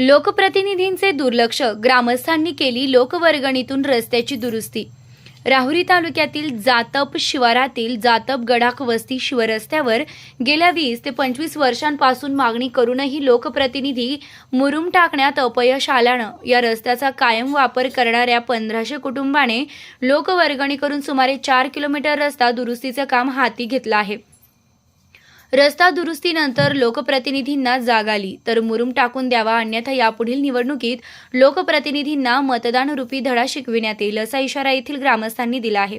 लोकप्रतिनिधींचे दुर्लक्ष ग्रामस्थांनी केली लोकवर्गणीतून रस्त्याची दुरुस्ती. राहुरी तालुक्यातील जातप शिवारातील जातप गडाख वस्ती शिवरस्त्यावर गेल्या वीस ते पंचवीस वर्षांपासून मागणी करूनही लोकप्रतिनिधी मुरुम टाकण्यात अपयश आल्यानं या रस्त्याचा कायम वापर करणाऱ्या पंधराशे कुटुंबाने लोकवर्गणी करून सुमारे चार किलोमीटर रस्ता दुरुस्तीचं काम हाती घेतलं आहे. रस्ता दुरुस्तीनंतर लोकप्रतिनिधींना जाग आली. तर मुरुम टाकून द्यावा अन्यथा यापुढील निवडणुकीत लोकप्रतिनिधींना मतदानरूपी धडा शिकविण्यात येईल असा इशारा येथील ग्रामस्थांनी दिला आहे.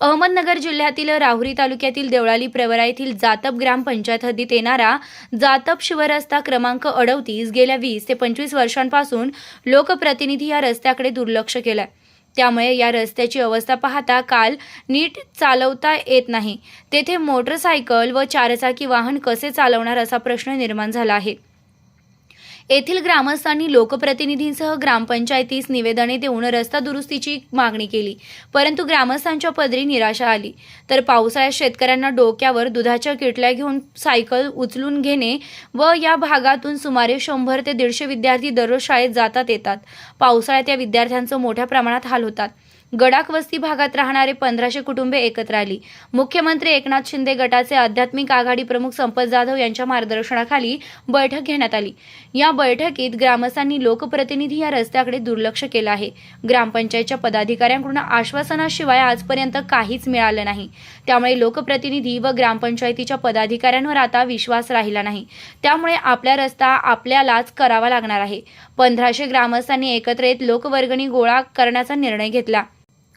अहमदनगर जिल्ह्यातील राहुरी तालुक्यातील देवळाली प्रवरा येथील जातप ग्रामपंचायत हद्दीत येणारा जातप शिवरस्ता क्रमांक अडवतीस गेल्या वीस ते पंचवीस वर्षांपासून लोकप्रतिनिधी या रस्त्याकडे दुर्लक्ष केलंय. त्यामुळे या रस्त्याची अवस्था पाहता काल नीट चालवता येत नाही. तेथे मोटरसायकल व चारचाकी वाहन कसे चालवणार असा प्रश्न निर्माण झाला आहे. येथील ग्रामस्थांनी लोकप्रतिनिधींसह ग्रामपंचायतीस निवेदने देऊन रस्ता दुरुस्तीची मागणी केली. परंतु ग्रामस्थांच्या पदरी निराशा आली. तर पावसाळ्यात शेतकऱ्यांना डोक्यावर दुधाच्या किटल्या घेऊन सायकल उचलून घेणे व या भागातून सुमारे शंभर ते दीडशे विद्यार्थी दररोज शाळेत जातात येतात. पावसाळ्यात या विद्यार्थ्यांचं मोठ्या प्रमाणात हाल होतात. गडाख वस्ती भागात राहणारे पंधराशे कुटुंबे एकत्र आली. मुख्यमंत्री एकनाथ शिंदे गटाचे आध्यात्मिक आघाडी प्रमुख संपत जाधव यांच्या मार्गदर्शनाखाली बैठक घेण्यात आली. या बैठकीत ग्रामस्थांनी लोकप्रतिनिधी या रस्त्याकडे दुर्लक्ष केलं आहे. ग्रामपंचायतच्या पदाधिकाऱ्यांकडून आश्वासनाशिवाय आजपर्यंत काहीच मिळालं नाही. त्यामुळे लोकप्रतिनिधी व ग्रामपंचायतीच्या पदाधिकाऱ्यांवर आता विश्वास राहिला नाही. त्यामुळे आपला रस्ता आपल्यालाच करावा लागणार आहे. पंधराशे ग्रामस्थांनी एकत्र येत लोकवर्गणी गोळा करण्याचा निर्णय घेतला.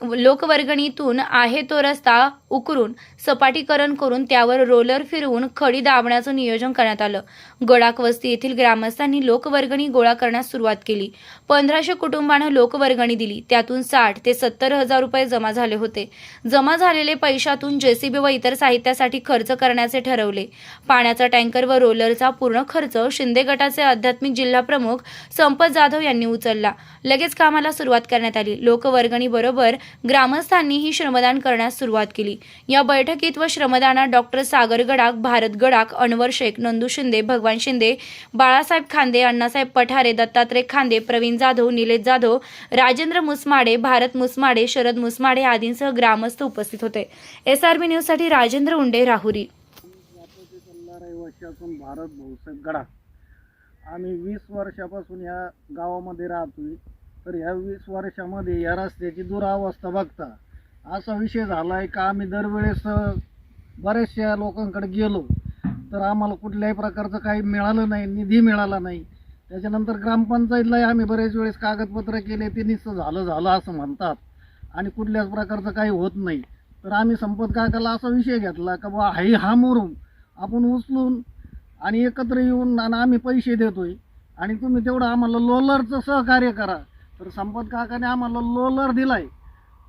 लोकवर्गणीतून आहे तो रस्ता उकरून सपाटीकरण करून त्यावर रोलर फिरवून खडी दाबण्याचं नियोजन करण्यात आलं. गडाक वस्ती येथील ग्रामस्थांनी लोकवर्गणी गोळा करण्यास सुरुवात केली. पंधराशे कुटुंबानं लोकवर्गणी दिली. त्यातून साठ ते सत्तर हजार रुपये जमा झाले होते. जमा झालेले पैशातून जेसीबी व इतर साहित्यासाठी खर्च करण्याचे ठरवले. पाण्याचा टँकर व रोलरचा पूर्ण खर्च शिंदे गटाचे आध्यात्मिक जिल्हा प्रमुख संपत जाधव यांनी उचलला. लगेच कामाला सुरुवात करण्यात आली. लोकवर्गणी बरोबर ग्रामस्थांनीही श्रमदान करण्यास सुरुवात केली. या बैठकीत व श्रमदानात डॉक्टर सागर गडाख भारत गडाख अनवर शेख नंदू शिंदे भगवान शिंदे बाळासाहेब खांदे अण्णासाहेब पठारे दत्तात्रय खांदे प्रवीण जाधव निलेश जाधव राजेंद्र मुसमाडे भारत मुसमाडे शरद मुसमाडे आदींसह ग्रामस्थ उपस्थित होते. एस आर बी न्यूजसाठी राजेंद्र उंडे राहुरी. भारत आम्ही वीस वर्षापासून या गावामध्ये राहतोय. तर ह्या वीस वर्षामध्ये या रस्त्याची दुरावस्था बघता असा विषय झाला आहे का आम्ही दरवेळेस बऱ्याचशा लोकांकडे गेलो तर आम्हाला कुठल्याही प्रकारचं काही मिळालं नाही निधी मिळाला नाही. त्याच्यानंतर ग्रामपंचायतलाही आम्ही बरेच वेळेस कागदपत्र केले ते नुसतं झालं झालं असं म्हणतात. आणि कुठल्याच प्रकारचं काही होत नाही. तर आम्ही संपत काकाला असा विषय घेतला का बा हाही हा मुरुम आपण उचलून आणि एकत्र येऊन आणि आम्ही पैसे देतोय. आणि तुम्ही तेवढं आम्हाला लोलरचं सहकार्य करा. तर संपत काकाने आम्हाला लोलर दिलाय.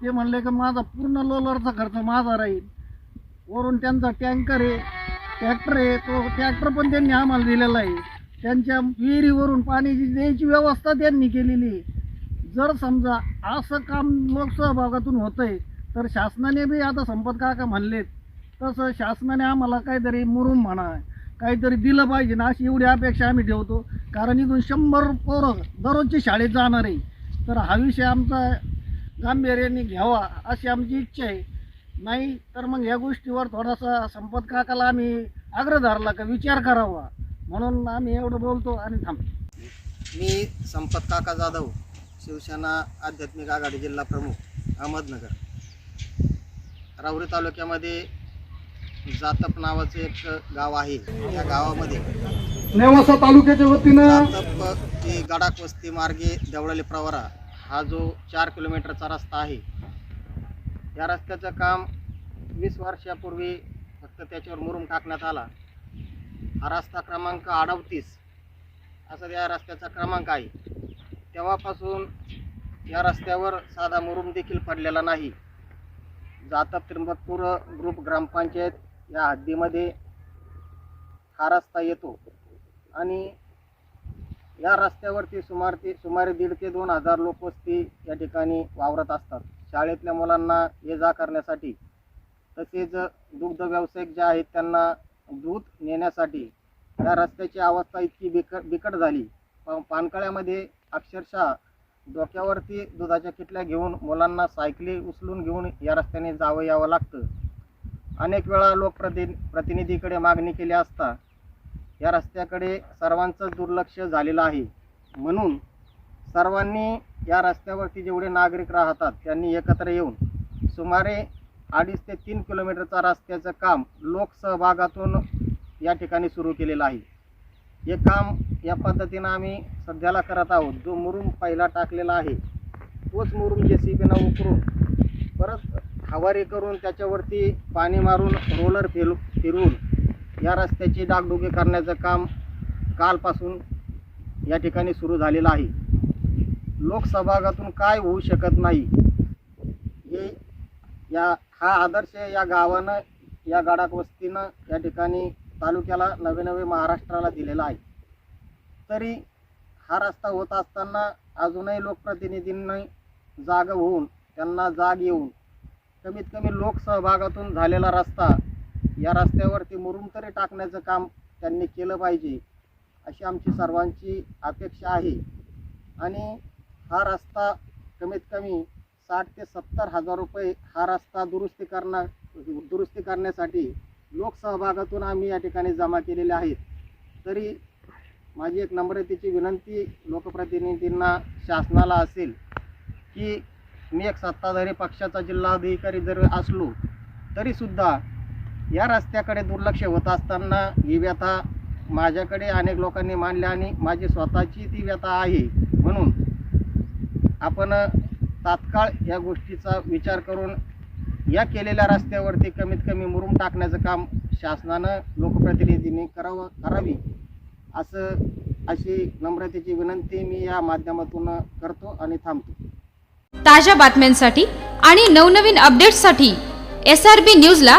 ते म्हणले की माझा पूर्ण लोलरचा खर्च माझा राहील. वरून त्यांचा टँकर आहे ट्रॅक्टर आहे तो ट्रॅक्टर पण त्यांनी आम्हाला दिलेला आहे. त्यांच्या विहिरीवरून पाण्याची द्यायची व्यवस्था त्यांनी केलेली आहे. जर समजा असं काम लोकसहभागातून आहे तर शासनाने बी आता संपत काका म्हणलेत तसं शासनाने आम्हाला काहीतरी मुरुम म्हणा काहीतरी दिलं पाहिजे ना अशी एवढी अपेक्षा आम्ही ठेवतो. कारण इथून शंभर पोरं दररोजची शाळेत जाणार आहे. तर हा विषय आमचा गांभीर्याने घ्यावा अशी आमची इच्छा आहे. नाही तर मग या गोष्टीवर थोडासा संपत काकाला आम्ही आग्रह धरला का विचार करावा. म्हणून आम्ही एवढं बोलतो आणि थांबतो मी संपत काका जाधव शिवसेना आध्यात्मिक आघाडी जिल्हा प्रमुख अहमदनगर. राहुरी तालुक्यामध्ये जातप नावाचं एक गाव आहे. या गावामध्ये नेवासा तालुक्याच्या वतीनं गडाक वस्ती मार्गे देवळाली प्रवरा हा जो चार किलोमीटरचा रस्ता आहे या रस्त्याचं काम वीस वर्षापूर्वी फक्त त्याच्यावर मुरुम टाकण्यात आला. हा रस्ता क्रमांक अडवतीस असा या रस्त्याचा क्रमांक आहे. तेव्हापासून या रस्त्यावर साधा मुरुम देखील पडलेला नाही. जातप त्र्यंबकपूर ग्रुप ग्रामपंचायत या हद्दीमध्ये हा रस्ता येतो. आणि या रस्त्यावरती सुमार ते सुमारे दीड ते दोन हजार लोक वस्ती या ठिकाणी वावरत असतात. शाळेतल्या मुलांना ये जा करण्यासाठी तसेच दुग्ध व्यावसायिक जे आहेत त्यांना दूध नेण्यासाठी या रस्त्याची अवस्था इतकी बिकट बिकट झाली. पा- पानकळ्यामध्ये अक्षरशः डोक्यावरती दुधाच्या किटल्या घेऊन मुलांना सायकली उचलून घेऊन या रस्त्याने जावं यावं लागतं. अनेक वेळा लोकप्रति प्रतिनिधीकडे मागणी केली असता या रस्त्याकडे सर्वांचं दुर्लक्ष झालेलं आहे. म्हणून सर्वांनी या रस्त्यावरती जेवढे नागरिक राहतात त्यांनी एकत्र येऊन सुमारे अडीच ते तीन किलोमीटरचा रस्त्याचं काम लोकसहभागातून या ठिकाणी सुरू केलेलं आहे. हे काम या पद्धतीनं आम्ही सध्याला करत आहोत. जो मुरुम पहिला टाकलेला आहे तोच मुरुम जे सी बीनं उकरून परत हवारी करून त्याच्यावरती पाणी मारून रोलर फिर फिरवून या रस्त्याची डागडुगी करण्याचं काम कालपासून या ठिकाणी सुरू झालेलं आहे. लोकसहभागातून काय होऊ शकत नाही हे या हा आदर्श या गावानं या गाडाक वस्तीनं या ठिकाणी तालुक्याला नवे नवे महाराष्ट्राला दिलेला आहे. तरी हा रस्ता होत असताना अजूनही लोकप्रतिनिधींनी जाग होऊन त्यांना जाग येऊन कमीत कमी लोकसहभागातून झालेला रस्ता या रस्त्यावरती मुरुम तरी टाकण्याचं काम त्यांनी केलं पाहिजे अशी आमची सर्वांची अपेक्षा आहे. आणि हा रस्ता कमीत कमी साठ ते सत्तर हजार रुपये हा रस्ता दुरुस्ती करणार दुरुस्ती करण्यासाठी लोकसहभागातून आम्ही या ठिकाणी जमा केलेले आहेत. तरी माझी एक नम्रतेची विनंती लोकप्रतिनिधींना शासनाला असेल की मी एक सत्ताधारी पक्षाचा जिल्हाधिकारी जर असलो तरीसुद्धा या रस्त्याकडे दुर्लक्ष होत असताना ही व्यथा माझ्याकडे अनेक लोकांनी मानली आणि माझी स्वतःची ती व्यथा आहे. म्हणून आपण तात्काळ या गोष्टीचा विचार करून या केलेल्या रस्त्यावरती कमीत कमी मुरुम टाकण्याचं काम शासनानं लोकप्रतिनिधींनी करावं करावी. असं अशी नम्रतेची विनंती मी या माध्यमातून करतो आणि थांबतो. ताज्या बातम्यांसाठी आणि नवनवीन अपडेट्ससाठी एस आर बी न्यूजला